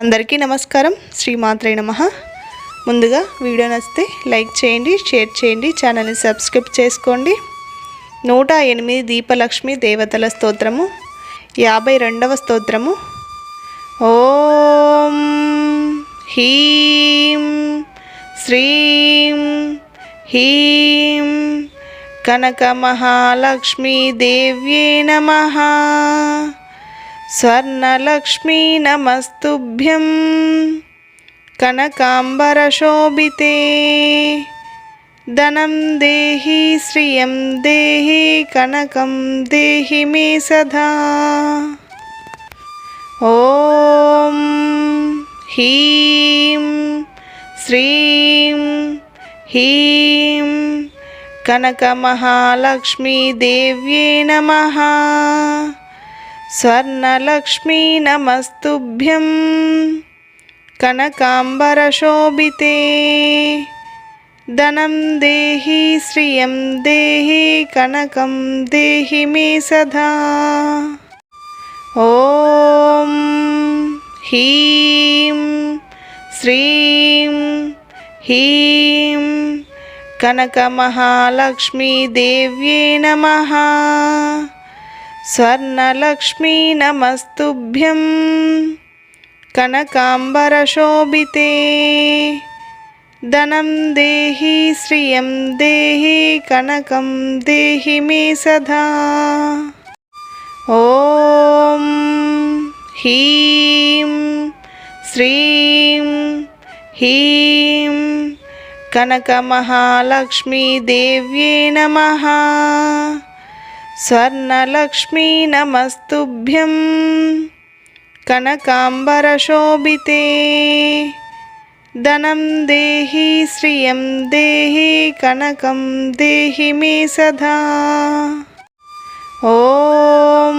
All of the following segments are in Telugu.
అందరికీ నమస్కారం. శ్రీమాత్రే నమ. ముందుగా వీడియో నచ్చితే లైక్ చేయండి షేర్ చేయండి ఛానల్ని సబ్స్క్రైబ్ చేసుకోండి. నూట ఎనిమిది దీపలక్ష్మి దేవతల స్తోత్రము. యాభై రెండవ స్తోత్రము. ఓం హీం శ్రీం హీం కనక మహాలక్ష్మీ దేవ్యే నమః. స్వర్ణలక్ష్మీ నమస్తుభ్యం. కనకాంబరశోభితే ధనం దేహి శ్రియం దేహి కనకం దేహి మే సదా. ఓం హీం శ్రీం హీం కనకమహాలక్ష్మీ దేవ్యే నమః స్వర్ణలక్ష్మీ నమస్తుభ్యం కనకాంబరశోభితే ధనం దేహి శ్రియం దేహి కనకం దేహి మే సదా. ఓం హీం శ్రీం హీం కనకమహాలక్ష్మీ దేవ్యే నమః. స్వర్ణలక్ష్మీ నమస్తుభ్యం. కనకాంబరశోభితే ధనం దేహి శ్రియం దేహి కనకం దేహి మే సదా. ఓం హీం శ్రీం హీం కనకమహాలక్ష్మీదేవ్యే నమ. స్వర్ణలక్ష్మీ నమస్తుభ్యం కనకాంబరశోభితే ధనం దేహి శ్రియం దేహి కనకం దేహి మే సదా. ఓం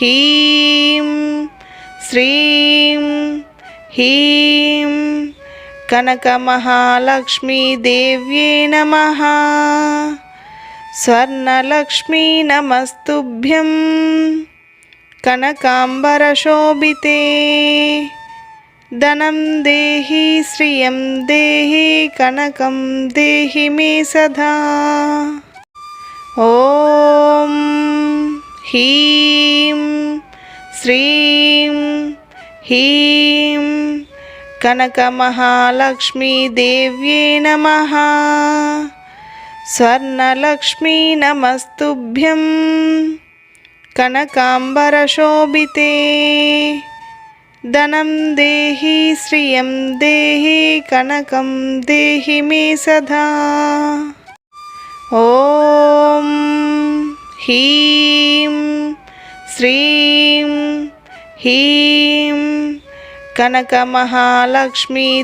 హీం శ్రీం హీం కనకమహాలక్ష్మీదేవ్యే నమ. స్వర్ణలక్ష్మీ నమస్తుభ్యం. కనకాంబరశోభితే ధనం దేహి శ్రియం దేహి కనకం దేహి మే సదా. ఓం హీం శ్రీం హీం కనకమహాలక్ష్మీ దేవ్యే నమః స్వర్ణలక్ష్మీ నమస్తుభ్యం. కనకాంబరశోభితే ధనం దేహి శ్రియం దేహి కనకం దేహి మే సదా. ఓం హీం శ్రీం హీం కనకమహాలక్ష్మీ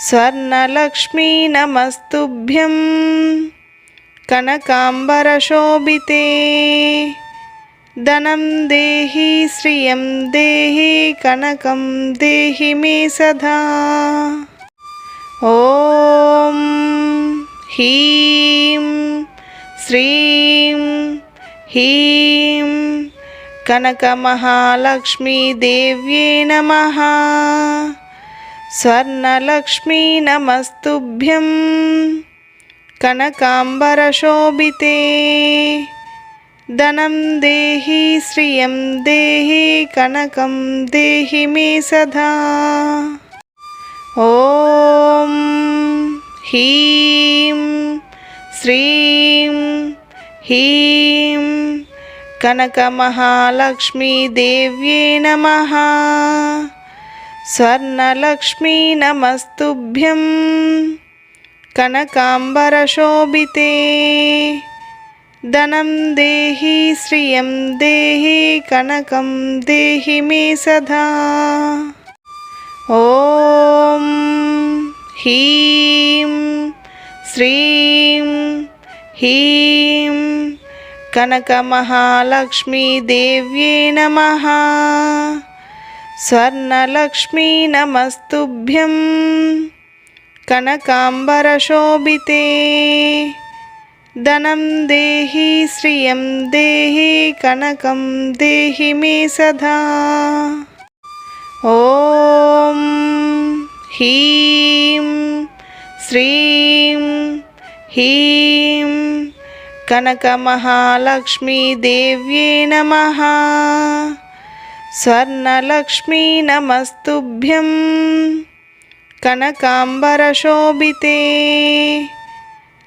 దేవ్యే నమః స్వర్ణలక్ష్మీ నమస్తుభ్యం. కనకాంబరశోభితే ధనం దేహి శ్రియం దేహి కనకం దేహి మే సదా. ఓం హీం శ్రీం హీం కనకమహాలక్ష్మీ దేవ్యే నమః స్వర్ణలక్ష్మీ నమస్తుభ్యం. కనకాంబరశోభితే ధనం దేహి శ్రియం దేహి కనకం దేహి మే సదా. ఓం హీం శ్రీం స్వర్ణలక్ష్మీ నమస్తుభ్యం. కనకాంబరశోభితే ధనం దేహి శ్రియం దేహి కనకం దేహి మే సదా. ఓం హీం శ్రీం హీం కనకమహాలక్ష్మీదేవ్యే నమ. స్వర్ణలక్ష్మీ నమస్తుభ్యం. కనకాంబరశోభితే ధనం దేహి శ్రియం దేహి కనకం దేహి మే సదా. ఓం హ్రీం శ్రీం హ్రీం కనకమహాలక్ష్మీదేవ్యే నమ. స్వర్ణలక్ష్మీ నమస్తుభ్యం. కనకాంబరశోభితే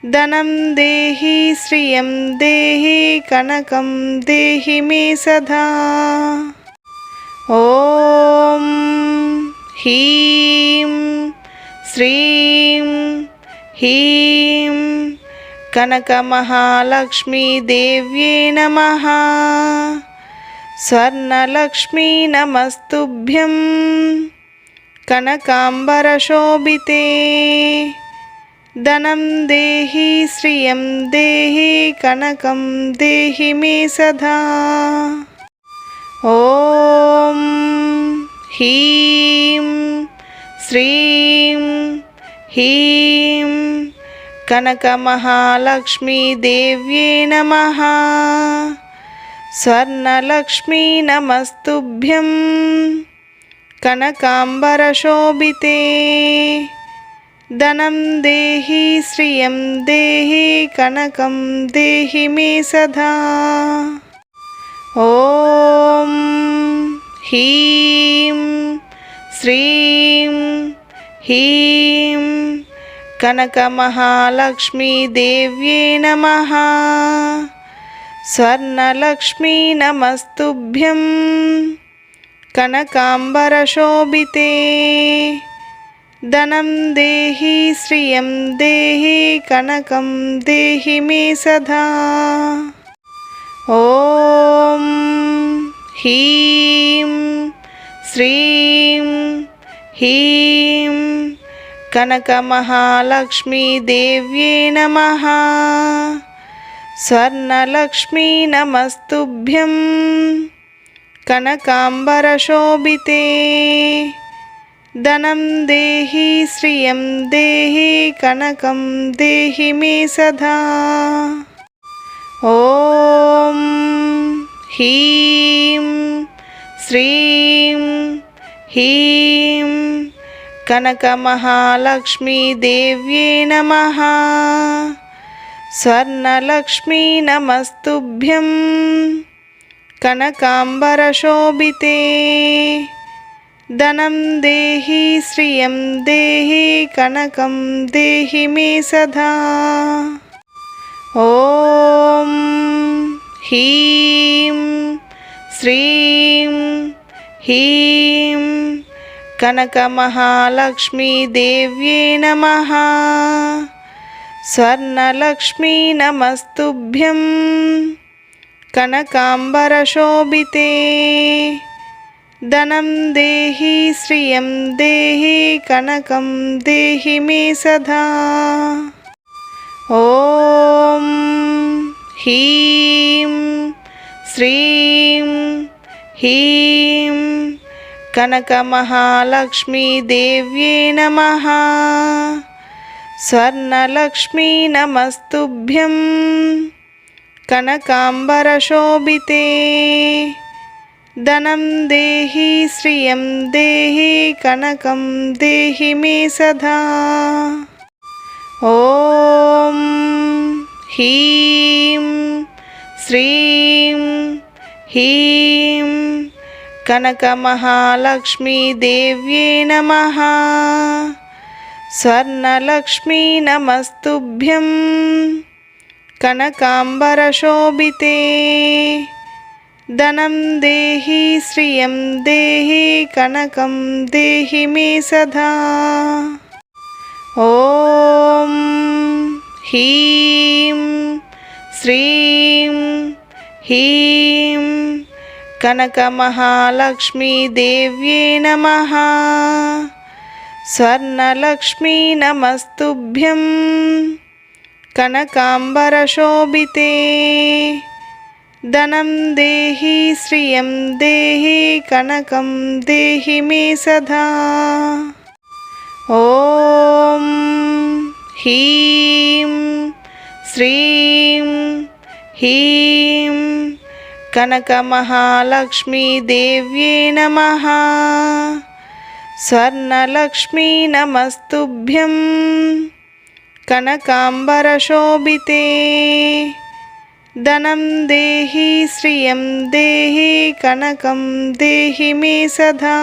ధనం దేహి శ్రియం దేహి కనకం దేహి మే సదా. ఓం హ్రీం శ్రీం హ్రీం కనకమహాలక్ష్మీదేవ్యే నమ. స్వర్ణలక్ష్మీ నమస్తుభ్యం. కనకాంబరశోభితే ధనం దేహి శ్రియం దేహి కనకం దేహి మే సదా. ఓం హీం శ్రీం హీం కనకమహాలక్ష్మీదేవ్యే నమ. స్వర్ణలక్ష్మీ నమస్తుభ్యం కనకాంబరశోభితే ధనం దేహి శ్రియం దేహి కనకం దేహి మే సదా. ఓం హ్రీం శ్రీం హ్రీం కనకమహాలక్ష్మీదేవ్యే నమ. స్వర్ణలక్ష్మీ నమస్తుభ్యం కనకాంబరశోభితే ధనం దేహి శ్రియం దేహి కనకం దేహి మే సదా. ఓం హ్రీం శ్రీం హ్రీం కనకమహాలక్ష్మీదేవ్యే నమ. स्वर्णलक्ष्मीनमस्तुभ्यं कनकाम्बरशोभिते। धनं देहि श्रियं देहि कनकं देहि मे सदा। ॐ ह्रीं श्रीं ह्रीं कनकमहालक्ष्मीदेव्ये नमः। స్వర్ణలక్ష్మీ నమస్తుభ్యం. కనకాంబరశోభితే ధనం దేహి శ్రియం దేహి కనకం దేహి మే సదా. ఓం హ్రీం శ్రీం హ్రీం కనకమహాలక్ష్మీదేవ్యే నమ. స్వర్ణలక్ష్మీ నమస్తుభ్యం. కనకాంబరశోభితే ధనం దేహి శ్రియం దేహి కనకం దేహి మే సదా. ఓం హీం శ్రీం హీం కనకమహాలక్ష్మీదేవ్యే నమ. స్వర్ణలక్ష్మీ నమస్తుభ్యం. కనకాంబరశోభితే ధనం దేహి శ్రియం దేహి కనకం దేహి మే సదా. ఓం హీం శ్రీం హీం కనకమహాలక్ష్మీదేవ్యే నమ. స్వర్ణలక్ష్మీ నమస్తుభ్యం. కనకాంబరశోభితే ధనం దేహి శ్రియం దేహి కనకం దేహి మే సదా. ఓం హ్రీం శ్రీం హ్రీం కనకమహాలక్ష్మీదేవ్యే నమ. స్వర్ణలక్ష్మీ నమస్తుభ్యం. కనకాంబరశోభితే ధనం దేహి శ్రియం దేహి కనకం దేహి మే సదా. ఓం హ్రీం శ్రీం హీం కనకమహాలక్ష్మీదేవ్యే నమ. స్వర్ణలక్ష్మీ నమస్తుభ్యం కనకాంబరశోభితే ధనం దేహి శ్రియం దేహి కనకం దేహి మే సదా